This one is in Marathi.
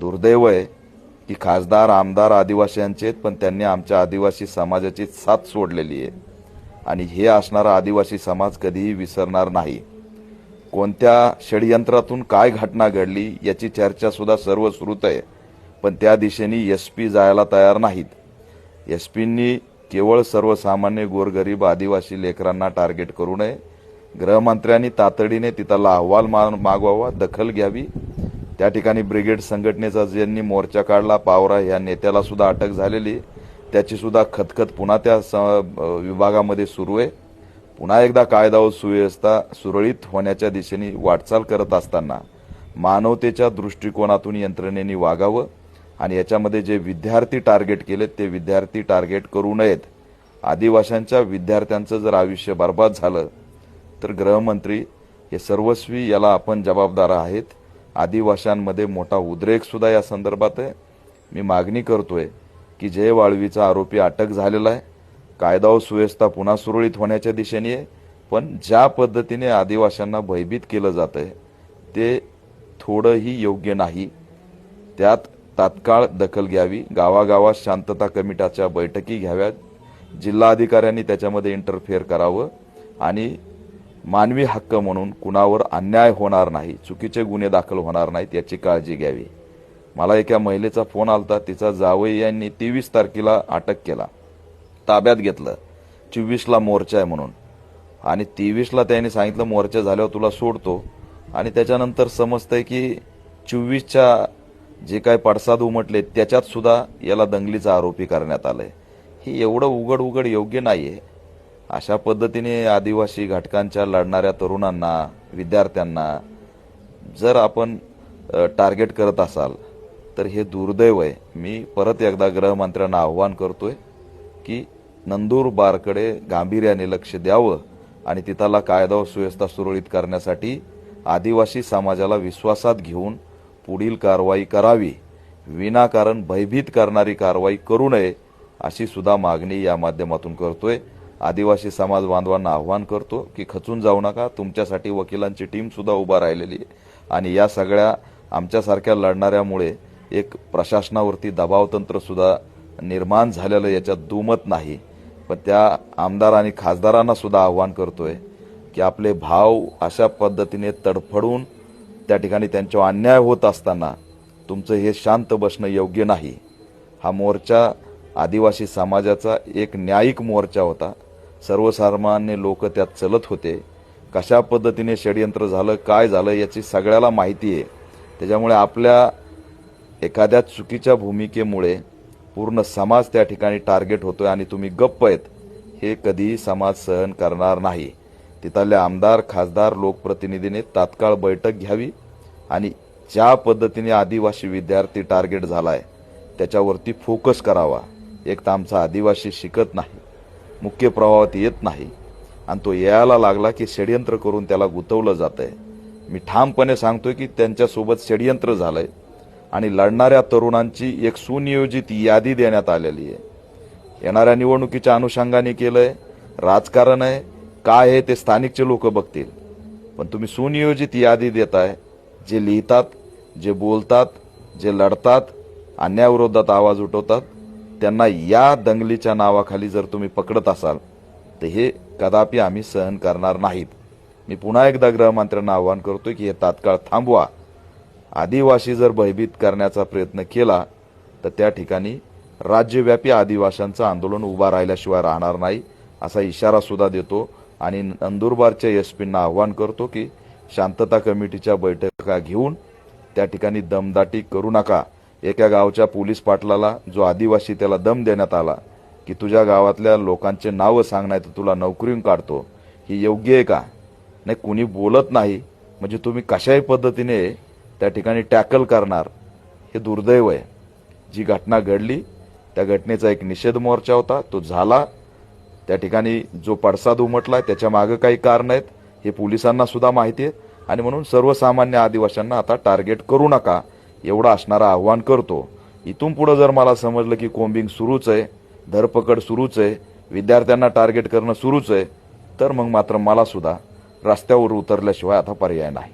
दुर्दैव आहे की खासदार आमदार आदिवासी आहेत पण त्यांनी आमच्या आदिवासी समाजाची साथ सोडलेली आहे. आणि हे असणारा आदिवासी समाज कधीही विसरणार नाही. कोणत्या षडयंत्रातून काय घटना घडली याची चर्चा सुद्धा सर्व श्रुत आहे पण त्या दिशेने एस पी जायला तयार नाहीत. एस पींनी केवळ सर्वसामान्य गोरगरीब आदिवासी लेकरांना टार्गेट करू नये. गृहमंत्र्यांनी तातडीने तिथला अहवाल मागवावा दखल घ्यावी त्या ठिकाणी ब्रिगेड संघटनेचा ज्यांनी मोर्चा काढला पावरा या नेत्याला सुद्धा अटक झालेली त्याची सुद्धा खतखत पुन्हा त्या स- विभागामध्ये सुरू आहे. पुन्हा एकदा कायदा व सुव्यवस्था सुरळीत होण्याच्या दिशेने वाटचाल करत असताना मानवतेच्या दृष्टिकोनातून यंत्रणेने वागावं आणि याच्यामध्ये जे विद्यार्थी टार्गेट केलेत ते विद्यार्थी टार्गेट करू नयेत. आदिवाशांच्या विद्यार्थ्यांचं जर आयुष्य बर्बाद झालं तर गृहमंत्री हे सर्वस्वी याला आपण जबाबदार आहेत. आदिवाशांमध्ये मोठा उद्रेक सुद्धा या संदर्भात आहे. मी मागणी करतोय की जय वाळवीचा आरोपी अटक झालेला आहे. कायदा व सुव्यवस्था पुन्हा सुरळीत होण्याच्या दिशेने आहे पण ज्या पद्धतीने आदिवाशांना भयभीत केलं जात आहे ते थोडंही योग्य नाही. त्यात तात्काळ दखल घ्यावी गावागावात शांतता कमिटाच्या बैठकी घ्याव्यात जिल्हाधिकाऱ्यांनी त्याच्यामध्ये इंटरफेअर करावं आणि मानवी हक्क म्हणून कुणावर अन्याय होणार नाही चुकीचे गुन्हे दाखल होणार नाहीत याची काळजी घ्यावी. मला एका महिलेचा फोन आलता तिचा जावई यांनी तेवीस तारखेला अटक केला. ताब्यात घेतलं. चोवीसला मोर्चा आहे म्हणून. आणि तेवीसला त्यांनी सांगितलं मोर्चा झाल्यावर तुला सोडतो. आणि त्याच्यानंतर समजतंय की चोवीसच्या जे काय पडसाद उमटले त्याच्यात सुद्धा याला दंगलीचा आरोपी करण्यात आलाय. हे एवढं उघड उघड योग्य नाहीये. अशा पद्धतीने आदिवासी घटकांच्या लढणाऱ्या तरुणांना विद्यार्थ्यांना जर आपण टार्गेट करत असाल तर हे दुर्दैव आहे. मी परत एकदा गृहमंत्र्यांना आव्हान करतोय की नंदुरबारकडे गांभीर्याने लक्ष द्यावं आणि तिथला कायदा व सुव्यवस्था सुरळीत करण्यासाठी आदिवासी समाजाला विश्वासात घेऊन पुढील कारवाई करावी. विनाकारण भयभीत करणारी कारवाई करू नये अशी सुद्धा मागणी या माध्यमातून करतोय. आदिवासी समाज बांधवांना आव्हान करतो की खचून जाऊ नका. तुमच्यासाठी वकिलांची टीम सुद्धा उभा राहिलेली आहे. आणि या सगळ्या आमच्यासारख्या लढणाऱ्यामुळे एक प्रशासनावरती दबावतंत्र सुद्धा निर्माण झालेलं याच्यात दुमत नाही. पण त्या आमदार आणि खासदारांना सुद्धा आव्हान करतोय की आपले भाव अशा पद्धतीने तडफडून त्या ठिकाणी त्यांच्यावर अन्याय होत असताना तुमचं हे शांत बसणं योग्य नाही. हा मोर्चा आदिवासी समाजाचा एक न्यायिक मोर्चा होता. सर्वसामान्य लोक त्यात चलत होते. कशा पद्धतीने षडयंत्र झालं काय झालं याची सगळ्याला माहिती आहे. त्याच्यामुळे आपल्या एखाद्या चुकीच्या भूमिकेमुळे पूर्ण समाज त्या ठिकाणी टार्गेट होतोय आणि तुम्ही गप्प आहेत. हे कधीही समाज सहन करणार नाही. तिथल्या आमदार खासदार लोकप्रतिनिधीने तात्काळ बैठक घ्यावी आणि ज्या पद्धतीने आदिवासी विद्यार्थी टार्गेट झालाय त्याच्यावरती फोकस करावा. एक तर आमचा आदिवासी शिकत नाही. मुख्य प्रवाहात येत नाही. आणि तो यायला लागला की षडयंत्र करून त्याला गुंतवलं जात आहे मी ठामपणे सांगतोय की त्यांच्यासोबत षडयंत्र झालंय. आणि लढणाऱ्या तरुणांची एक सुनियोजित यादी देण्यात आलेली आहे. येणाऱ्या निवडणुकीच्या अनुषंगाने केलंय राजकारण आहे काय आहे ते स्थानिकचे लोक बघतील. पण तुम्ही सुनियोजित यादी देताय जे लिहितात जे बोलतात जे लढतात अन्यायाविरोधात आवाज उठवतात त्यांना या दंगलीच्या नावाखाली जर तुम्ही पकडत असाल तर हे कदापि आम्ही सहन करणार नाहीत. मी पुन्हा एकदा गृहमंत्र्यांना आवाहन करतोय की हे तात्काळ थांबवा. आदिवासी जर भयभीत करण्याचा प्रयत्न केला तर त्या ठिकाणी राज्यव्यापी आदिवाशांचं आंदोलन उभा राहिल्याशिवाय राहणार नाही असा इशारा सुद्धा देतो. आणि नंदुरबारच्या एसपींना आव्हान करतो की शांतता कमिटीच्या बैठका घेऊन त्या ठिकाणी दमदाटी करू नका. एका गावच्या पोलीस पाटलाला जो आदिवासी त्याला दम देण्यात आला की तुझ्या गावातल्या लोकांचे नावं सांगण्यात तुला नोकरीहून काढतो. ही योग्य आहे का? नाही कुणी बोलत नाही. म्हणजे तुम्ही कशाही पद्धतीने त्या ठिकाणी टॅकल करणार? हे दुर्दैव आहे. जी घटना घडली त्या घटनेचा एक निषेध मोर्चा होता. तो झाला. त्या ठिकाणी जो पडसाद उमटला त्याच्यामागे काही कारण आहेत. हे पोलिसांना सुद्धा माहिती आहे आणि म्हणून सर्वसामान्य आदिवासींना आता टार्गेट करू नका. एवढं असणारं आव्हान करतो. इथून पुढे जर मला समजलं की कोम्बिंग सुरूच आहे धरपकड सुरूच आहे विद्यार्थ्यांना टार्गेट करणं सुरूच आहे तर मग मात्र मला सुद्धा रस्त्यावर उतरल्याशिवाय आता पर्याय नाही.